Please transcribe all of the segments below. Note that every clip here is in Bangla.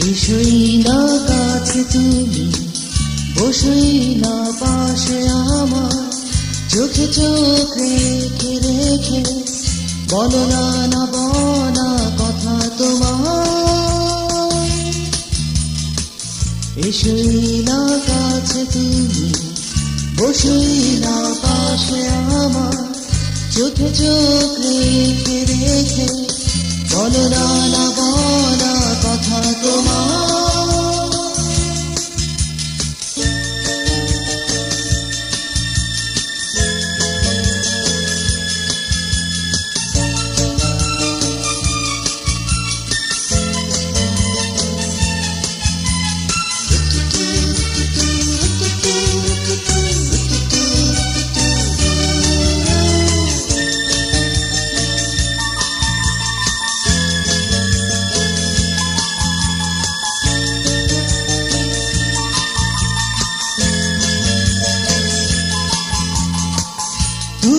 এসোই না কাছে তুমি, বসোই না পাশে আমার। চোখে চোখ রেখে রেখে বলো না না বলা কথা তোমার এসোই না কাছে তুমি, বসোই না পাশে আমার। চোখে চোখ রেখে রেখে বলো না না বলা কথা তোমার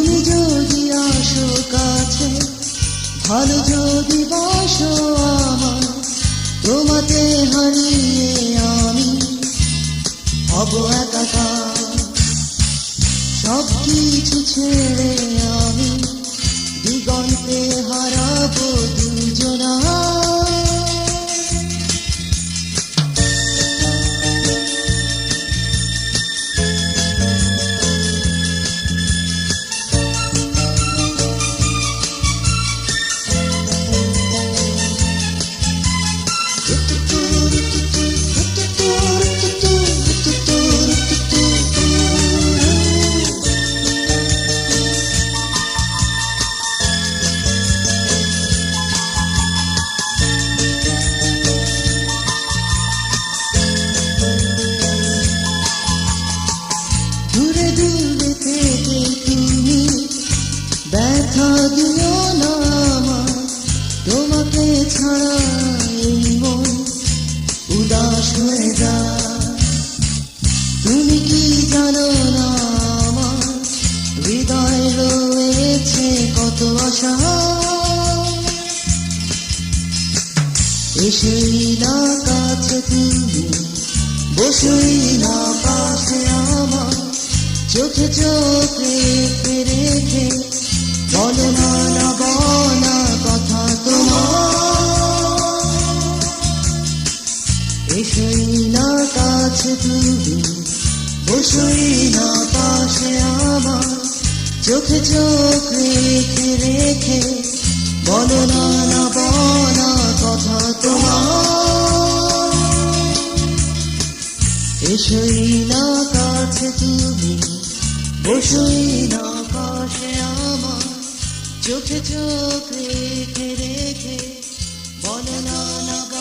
তুমি যদি আসো কাছে ভালো যদি বাসো আমার তোমাতে হারিয়ে ব্যথা দিও না আমার? তোমাকে ছাড়া এই মন উদাস হয়ে যায় তুমি কি জানো না আমার? হৃদয় রয়েছে কত আশা? এসেই না কাছে তুমি, বসেই না পাশে আমার। চোখে চোখ রেখে এসেই না কাছে তুমি বসেই না পাশে আমার চোখে চোখ রেখে রেখে বলো না না বলা কথা তোমার এসোই না কাছে তুমি বসোই না পাশে আমার। চোখে চোখ রেখে রেখে বলো না না